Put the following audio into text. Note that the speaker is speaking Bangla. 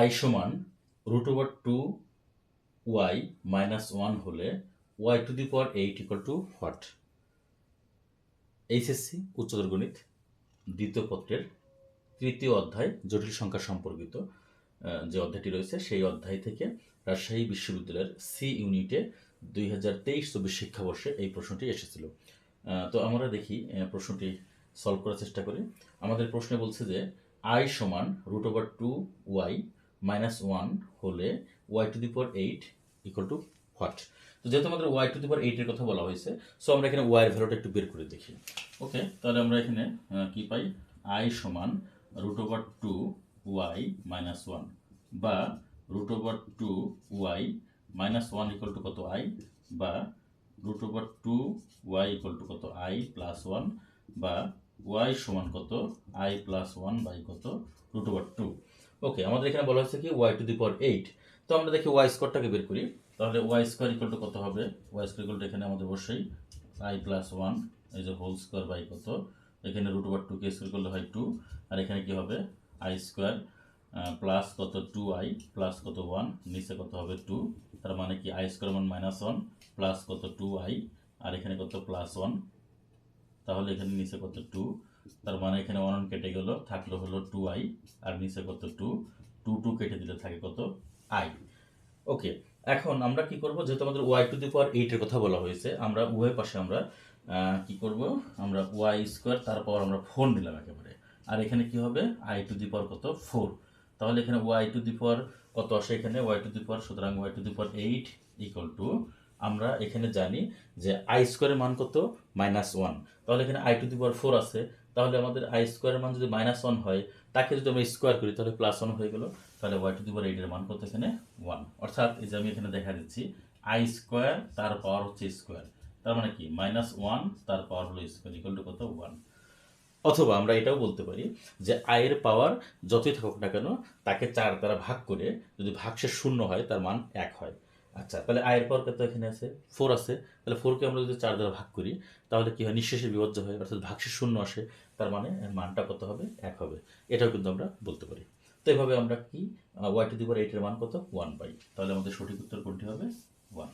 আই সমান root over two y minus one হলে y to the power eight equal to what? HSC, উচ্চতর গণিত, দ্বিতীয় পত্রের তৃতীয় অধ্যায়, জটিল সংখ্যা সম্পর্কিত যে অধ্যায়টি রয়েছে, সেই অধ্যায় থেকে রাজশাহী বিশ্ববিদ্যালয়ের সি ইউনিটে দুই হাজার তেইশ চব্বিশ শিক্ষাবর্ষে এই প্রশ্নটি এসেছিল। তো আমরা দেখি প্রশ্নটি সলভ করার চেষ্টা করি। আমাদের প্রশ্নে বলছে যে আই সমান root over two y minus one হলে y to the power eight equal to what তো যেহেতু আমাদের ওয়াই টু দি পাওয়ার এইটের কথা বলা হয়েছে সো আমরা এখানে ওয়াইয়ের ভ্যালুটা একটু বের করে দেখি। ওকে তাহলে আমরা এখানে কি পাই? আই সমান root over two y minus one বা root over two y minus one equal to কত আই বা root over two y equal to কত আই প্লাস ওয়ান বা ওয়াই সমান কত আই প্লাস ওয়ান বাই কত? রুট ওভার টু ওকে আমাদের এখানে বলা হচ্ছে কি y to the power eight তো আমরা দেখি ওয়াই স্কোয়ারটাকে বের করি। তাহলে ওয়াই স্কোয়ার ইকুয়াল টু কত হবে? ওয়াই স্কোয়ার ইকুয়াল এখানে আমাদের অবশ্যই আই প্লাস ওয়ান এই যে হোল স্কোয়ার বাই কত? এখানে রুট ওভার টু কে স্কোয়ার করলে হয় টু আর এখানে কি হবে? আই স্কোয়ার প্লাস কত? টু আই প্লাস কত? ওয়ান নিচে কত হবে? টু তার মানে কি? আই স্কোয়ার মান মাইনাস ওয়ান প্লাস কত? টু আই আর এখানে কত? প্লাস ওয়ান তাহলে এখানে নিচে কত? টু তার মানে এখানে ওয়ান কেটে গেল থাকল হলো টু আই আর নিচে কত টু টু টু কেটে দিলে থাকে কত আই ওকে এখন আমরা কি করব? যেহেতু আমাদের ওয়াই টু দি পাওয়ার এইটের কথা বলা হয়েছে, আমরা উভয় পাশে আমরা কি করব? আমরা ওয়াই স্কোয়ার তারপর আমরা ফোর নিলাম একেবারে। আর এখানে কি হবে? আই টু দি পাওয়ার কত? ফোর তাহলে এখানে ওয়াই টু দি পাওয়ার কত আসে এখানে? ওয়াই টু দি পাওয়ার সুতরাং y to the power eight equal to আমরা এখানে জানি যে আই স্কোয়ারের মান কত? মাইনাস ওয়ান তাহলে এখানে i to the power four আছে। তাহলে আমাদের আই স্কোয়ারের মান যদি মাইনাস ওয়ান হয়, তাকে যদি আমরা স্কোয়ার করি, তাহলে প্লাস ওয়ান হয়ে গেল। তাহলে ওয়াই টু দি পাওয়ার এইটের মান কত এখানে? ওয়ান অর্থাৎ এই যে আমি এখানে দেখা দিচ্ছি আই স্কোয়ার তার পাওয়ার হচ্ছে স্কোয়ার তার মানে কি? মাইনাস ওয়ান তার পাওয়ার হলো স্কোয়ার ইকুয়াল টু কত? ওয়ান অথবা আমরা এটাও বলতে পারি যে আয়ের পাওয়ার যতই থাকুক না কেন, তাকে চার দ্বারা ভাগ করে যদি ভাগশেষ শূন্য হয়, তার মান এক হয়। আচ্ছা তাহলে আয়ের পর কত এখানে আছে? ফোর আছে। তাহলে ফোরকে আমরা যদি চার দ্বারা ভাগ করি, তাহলে কী হয়? নিঃশেষে বিভজ্য হয়, অর্থাৎ ভাগশেষ শূন্য আসে। তার মানে মানটা কত হবে? এক হবে। এটাও কিন্তু আমরা বলতে পারি। তো এভাবে আমরা কি ওয়াই টু দি পাওয়ার এইটের মান কত? ওয়ান পাই। তাহলে আমাদের সঠিক উত্তর কোনটি হবে? ওয়ান